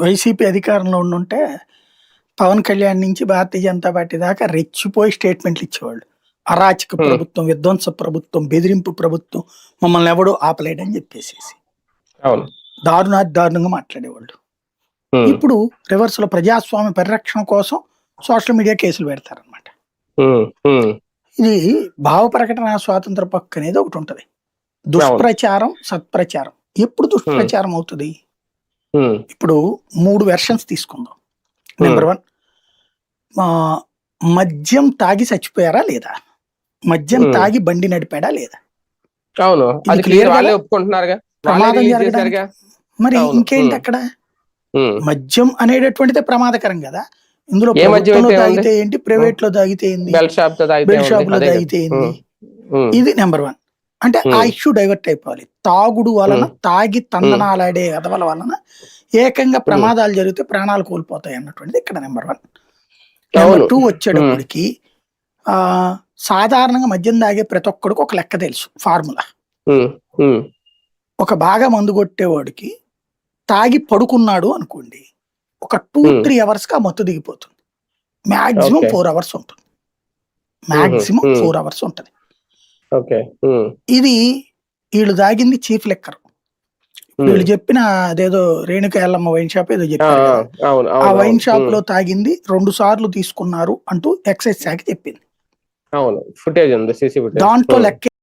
YCP అధికారంలో ఉండుంటే పవన్ కళ్యాణ్ నుంచి భారతీయ జనతా పార్టీ దాకా రెచ్చిపోయి స్టేట్మెంట్లు ఇచ్చేవాళ్ళు. అరాచక. ప్రభుత్వం విధ్వంస ప్రభుత్వం బెదిరింపు ప్రభుత్వం మమ్మల్ని ఎవడో ఆపలేడని చెప్పేసి దారుణాతి దారుణంగా మాట్లాడేవాళ్ళు. ఇప్పుడు రివర్స్లో ప్రజాస్వామ్య పరిరక్షణ కోసం సోషల్ మీడియా కేసులు పెడతారనమాట ఇది భావ ప్రకటన స్వాతంత్ర పక్కు అనేది ఒకటి ఉంటది. దుష్ప్రచారం సత్ప్రచారం. ఎప్పుడు దుష్ప్రచారం అవుతుంది? ఇప్పుడు మూడు వెర్షన్స్ తీసుకుందాం. నెంబర్ వన్ మద్యం తాగి చచ్చిపోయారా లేదా? మద్యం Hmm. తాగి బండి నడిపాడా లేదా? అవును. అది క్లియర్? వాళ్ళే ఒప్పుకుంటున్నారుగా. ప్రమాదం జరగడానికి? మరి. ఇంకేంటి Hmm. అక్కడ? మద్యం అనేటటువంటిదే ప్రమాదకరం కదా? ఇందులో ప్రభుత్వంలో తాగితే ఏంటి? ప్రైవేట్లో తాగితే ఏంది? బెల్ షాప్లో. తాగితే ఏంది? ఇది నెంబర్ వన్ అంటే ఆ. ఇష్యూ డైవర్ట్ అయిపోవాలి తాగుడు వలన. తాగి తందనాలాడే అదవల వలన ఏకంగా ప్రమాదాలు జరిగితే ప్రాణాలు కోల్పోతాయి అన్నటువంటిది ఇక్కడ నెంబర్ వన్ నెంబర్. టూ వచ్చేటప్పటికి ఆ సాధారణంగా మద్యం తాగే ప్రతి ఒక్కడికి ఒక లెక్క తెలుసు ఫార్ములా ఒక బాగా మందు కొట్టేవాడికి తాగి పడుకున్నాడు అనుకోండి ఒక టూ. త్రీ అవర్స్కి ఆ మత్తు దిగిపోతుంది మాక్సిమం. ఫోర్ అవర్స్ ఉంటుంది మాక్సిమం. ఫోర్ అవర్స్ ఉంటుంది ఓకే. ఇది వీళ్ళు తాగింది చీఫ్ లెక్కర్. వీళ్ళు చెప్పిన అదేదో రేణుక ఎల్లమ్మ వైన్ షాప్ ఏదో చెప్పారు ఆ, వైన్. షాప్లో తాగింది రెండు సార్లు తీసుకున్నారు అంటూ ఎక్సైజ్ శాఖ చెప్పింది. దాంట్లో లెక్క